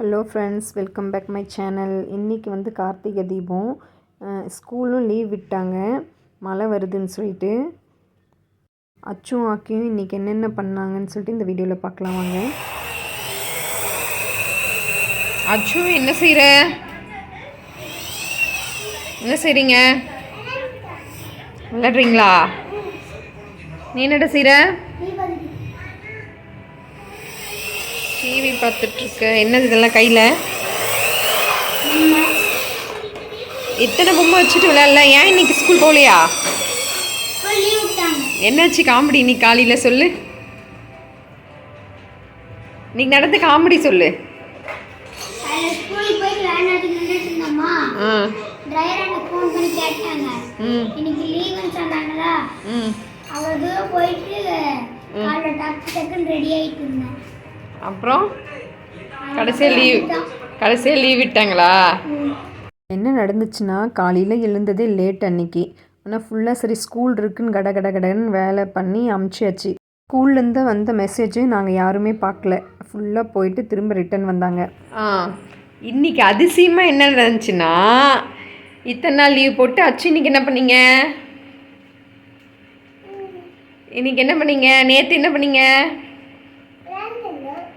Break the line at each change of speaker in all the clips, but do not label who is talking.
Hello friends welcome back my channel இன்றைக்கி வந்து கார்த்திகை தீபம். ஸ்கூலும் லீவ் விட்டாங்க. மழை வருதுன்னு சொல்லிட்டு. அச்சும் ஆக்கியும் இன்றைக்கி என்னென்ன பண்ணாங்கன்னு சொல்லிட்டு இந்த வீடியோவில் பார்க்கலாம் வாங்க.
அச்சு என்ன செய்கிற என்ன செய்கிறீங்க விளையாடுறீங்களா? நீ என்னடா செய்கிற டிவி பார்த்துட்ருக்க. என்னது இதெல்லாம் கையில்? எத்தனை பொம்மை வச்சுட்டு விளையாடல. ஏன் இன்னைக்கு ஸ்கூல் போகலையா? என்னாச்சு காமெடி இன்னைக்கு காலையில் சொல்லு. இன்னைக்கு நடந்த காமெடி சொல்லு. ஆ. ம்.
இன்னைக்கு லீவுன்னு சொன்னாங்களா
ம்.
அவ்வளோ தூரம் போயிட்டு காலைல டக்கு டக்குன்னு ரெடி ஆகிட்டு இருந்தேன்.
அப்புறம் கடைசியாக லீவ் கடைசியாக லீவ் விட்டாங்களா?
என்ன நடந்துச்சுன்னா காலையில் எழுந்ததே லேட் அன்னைக்கு. ஆனால் ஃபுல்லாக சரி ஸ்கூல் இருக்குன்னு கட கட கடன்னு வேலை பண்ணி அமுச்சியாச்சு. ஸ்கூல்லேருந்து வந்த மெசேஜும் நாங்கள் யாருமே பார்க்கல. ஃபுல்லாக போயிட்டு திரும்ப ரிட்டர்ன் வந்தாங்க.
ஆ இன்னைக்கு அதிசயமாக என்ன நடந்துச்சுன்னா இத்தனை நாள் லீவ் போட்டு அச்சு இன்னைக்கு என்ன பண்ணீங்க? இன்னைக்கு என்ன பண்ணீங்க? நேற்று என்ன பண்ணீங்க?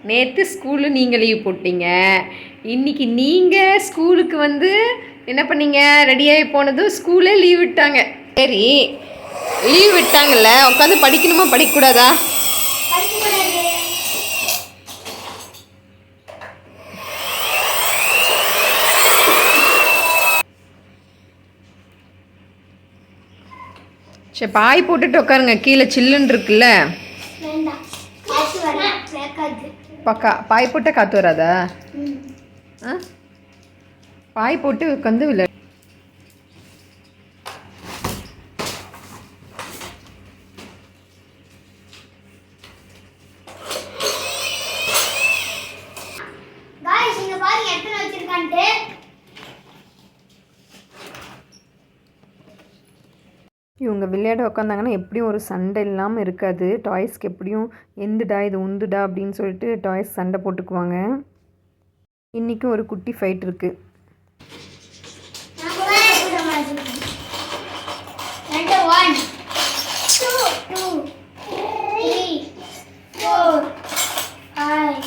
நேற்று ஸ்கூலு நீங்கள் லீவ் போட்டீங்க. இன்னைக்கு நீங்கள் ஸ்கூலுக்கு வந்து என்ன பண்ணீங்க? ரெடியாகி போனதும் ஸ்கூலே லீவ் விட்டாங்க. சரி லீவ் விட்டாங்கல்ல உட்காந்து படிக்கணுமா? படிக்கக்கூடாதா? சரி பாய் போட்டுட்டு உட்காருங்க. கீழே சில்லுன்னு இருக்குல்ல.
பாய் காசு வர வராதா?
பக்கா பாய் போட்டு காற்று வராதா ஆ பாய் போட்டு உட்காந்து விளையாடு
காய்ஸ் இங்க பாருங்க எத்தனை வச்சிருக்கான்ட்டு
இவங்க விளையாட உட்காந்தாங்கன்னா எப்படியும் ஒரு சண்டை இல்லாமல் இருக்காது. டாய்ஸ்க்கு எப்படியும் எந்துடா இது உந்துடா அப்படின்னு சொல்லிட்டு டாய்ஸ் சண்டை போட்டுக்குவாங்க. இன்றைக்கும் ஒரு குட்டி ஃபைட் இருக்குது
One கூட கூட வச்சிருக்கேன் ரெண்டு one two two three four five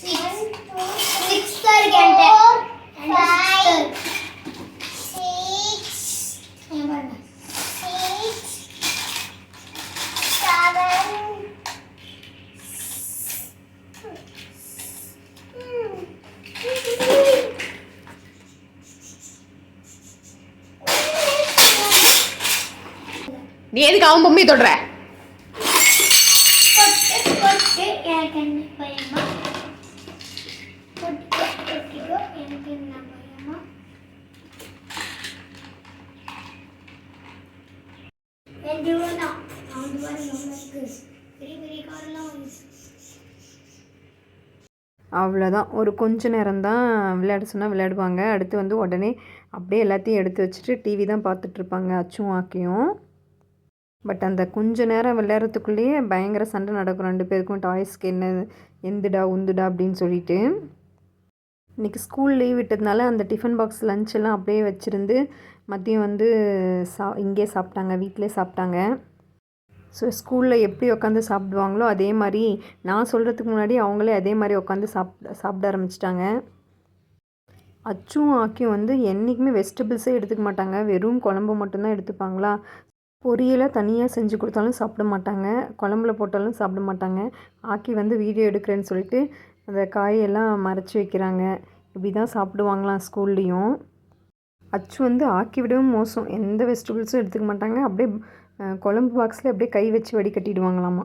six six தான் இருக்கு என்கிட்ட சிக்ஸ் இங்க பாருங்க சிக்ஸ் செவன்
நீ எதுக்கு அவன் பொம்மையை தொடுற
கொட்டு கொட்டு எனக்கு என்ன பயமா கொட்டு கொட்டிக்கோ எனக்கு என்ன பயமா ரெண்டு ரூபா தான் அவங்க பாருங்க உங்களுக்கு பெரிய பெரிய காரெல்லாம் வந்து
அவ்வளோதான் ஒரு கொஞ்ச நேரம் தான் விளையாட சொன்னால் விளையாடுவாங்க. அடுத்து வந்து உடனே அப்படியே எல்லாத்தையும் எடுத்து வச்சுட்டு டிவி தான் பார்த்துட்ருப்பாங்க அச்சும் ஆக்கியும். பட் அந்த கொஞ்ச நேரம் விளையாடுறதுக்குள்ளேயே பயங்கர சண்டை நடக்கும் ரெண்டு பேருக்கும். டாய்ஸ்க்கு என்ன எந்துடா உந்துடா அப்படின்னு சொல்லிட்டு. இன்றைக்கி ஸ்கூல் லீவ் விட்டதுனால அந்த டிஃபன் பாக்ஸ் லஞ்ச் எல்லாம் அப்படியே வச்சுருந்து மதியம் வந்து சா இங்கே சாப்பிட்டாங்க வீட்டிலே சாப்பிட்டாங்க. ஸோ ஸ்கூலில் எப்படி உட்காந்து சாப்பிடுவாங்களோ அதே மாதிரி நான் சொல்கிறதுக்கு முன்னாடி அவங்களே அதே மாதிரி உட்காந்து சாப்பிட சாப்பிட ஆரம்பிச்சிட்டாங்க. அச்சும் ஆக்கியும் வந்து என்றைக்குமே வெஜிடபிள்ஸே எடுத்துக்க மாட்டாங்க. வெறும் குழம்பு மட்டும்தான் எடுத்துப்பாங்களா? பொரியலை தனியாக செஞ்சு கொடுத்தாலும் சாப்பிட மாட்டாங்க. குழம்புல போட்டாலும் சாப்பிட மாட்டாங்க. ஆக்கி வந்து வீடியோ எடுக்கிறேன்னு சொல்லிட்டு அந்த காயெல்லாம் மறைச்சி வைக்கிறாங்க. இப்படி தான் சாப்பிடுவாங்களாம் ஸ்கூல்லேயும். அச்சு வந்து ஆக்கி விடவும் மோசம். எந்த வெஜிடபிள்ஸும் எடுத்துக்க மாட்டாங்க. அப்படியே குழம்பு பாக்ஸில் அப்படியே கை வச்சு வடி கட்டிடுவாங்களாமா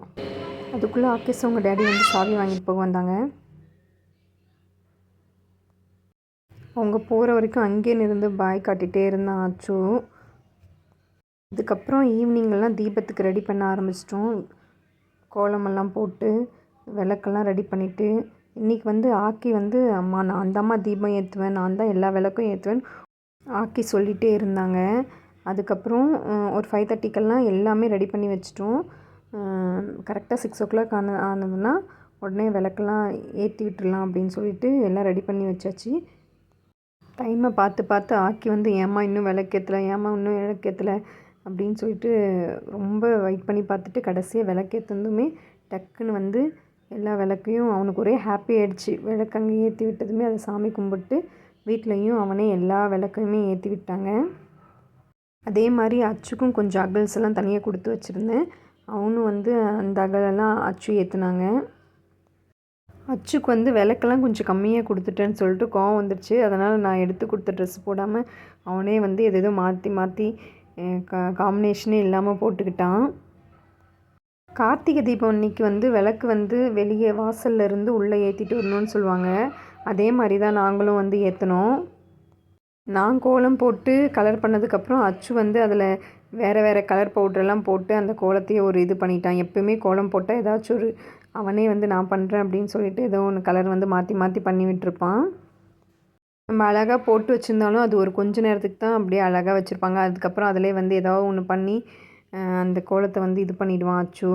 அதுக்குள்ளே ஆக்கேஸ் அவங்க டேடி வந்து சாவி வாங்கிட்டு போக வந்தாங்க. அவங்க போகிற வரைக்கும் அங்கேயே இருந்து பாய் காட்டிகிட்டே இருந்தான் அச்சு. அதுக்கப்புறம் ஈவினிங்கெல்லாம் தீபத்துக்கு ரெடி பண்ண ஆரம்பிச்சிட்டோம். கோலமெல்லாம் போட்டு விளக்கெல்லாம் ரெடி பண்ணிவிட்டு இன்றைக்கி வந்து ஆக்கி வந்து அம்மா நான் தாம்மா தீபம் ஏற்றுவேன் நான் தான் எல்லா விளக்கும் ஏற்றுவேன் ஆக்கி சொல்லிகிட்டே இருந்தாங்க. அதுக்கப்புறம் ஒரு ஃபைவ் தேர்ட்டிக்கெல்லாம் எல்லாமே ரெடி பண்ணி வச்சிட்டோம். கரெக்டாக சிக்ஸ் ஓ கிளாக் ஆன ஆனதுன்னா உடனே விளக்கெல்லாம் ஏற்றி விட்டுடலாம் அப்படின்னு சொல்லிட்டு எல்லாம் ரெடி பண்ணி வச்சாச்சு. டைமை பார்த்து பார்த்து ஆக்கி வந்து ஏம்மா இன்னும் விளக்கேற்றலை ஏம்மா இன்னும் விளக்கேற்றலை அப்படின்னு சொல்லிட்டு ரொம்ப வெயிட் பண்ணி பார்த்துட்டு கடைசியாக விளக்கேற்றதுமே டக்குன்னு வந்து எல்லா விளக்கையும் அவனுக்கு ஒரே ஹாப்பி ஆகிடுச்சு விளக்கு அங்கே ஏற்றி விட்டதுமே அதை சாமி கும்பிட்டு வீட்லேயும் அவனே எல்லா விளக்கையுமே ஏற்றி விட்டாங்க. அதே மாதிரி அச்சுக்கும் கொஞ்சம் அகல்ஸ் எல்லாம் தனியாக கொடுத்து வச்சுருந்தேன். அவனும் வந்து அந்த அகலெல்லாம் அச்சு ஏற்றுனாங்க அச்சுக்கு வந்து விளக்கெல்லாம் கொஞ்சம் கம்மியாக கொடுத்துட்டேன்னு சொல்லிட்டு கோவம் வந்துடுச்சு அதனால் நான் எடுத்து கொடுத்த ட்ரெஸ் போடாமல் அவனே வந்து எது எதோ மாற்றி மாற்றி கா காம்பினேஷனே இல்லாமல் போட்டுக்கிட்டான். கார்த்திகை தீபம் அன்னைக்கு வந்து விளக்கு வந்து வெளியே வாசல்ல இருந்து உள்ளே ஏற்றிட்டு வரணும்னு சொல்லுவாங்க. அதே மாதிரி தான் நாங்களும் வந்து ஏற்றினோம் நான் கோலம் போட்டு கலர் பண்ணதுக்கப்புறம் அச்சு வந்து அதில் வேறு வேறு கலர் பவுட்ரெல்லாம் போட்டு அந்த கோலத்தையே ஒரு இது பண்ணிட்டான். எப்பயுமே கோலம் போட்டால் ஏதாச்சும் ஒரு அவனே வந்து நான் பண்ணுறேன் அப்படின்னு சொல்லிட்டு ஏதோ ஒன்று கலர் வந்து மாற்றி மாற்றி பண்ணி விட்டுருப்பான். நம்ம அழகாக போட்டு வச்சுருந்தாலும் அது ஒரு கொஞ்ச நேரத்துக்கு தான் அப்படியே அழகாக வச்சுருப்பாங்க. அதுக்கப்புறம் அதிலே வந்து ஏதாவது ஒன்று பண்ணி அந்த கோலத்தை வந்து இது பண்ணிவிடுவான் அச்சு.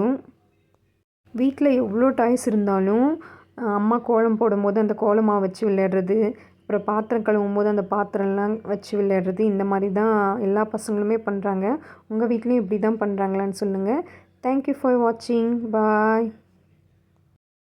வீட்டில் எவ்வளோ டாய்ஸ் இருந்தாலும் அம்மா கோலம் போடும்போது அந்த கோலமாக வச்சு விளையாடுறது அப்புறம் பாத்திரம் கழுவும் போது அந்த பாத்திரம்லாம் வச்சு விளையாடுறது இந்த மாதிரி தான் எல்லா பசங்களுமே பண்ணுறாங்க உங்கள் வீட்லேயும் இப்படி தான் பண்ணுறாங்களான்னு சொல்லுங்கள் தேங்க்யூ ஃபார் வாட்சிங் பாய்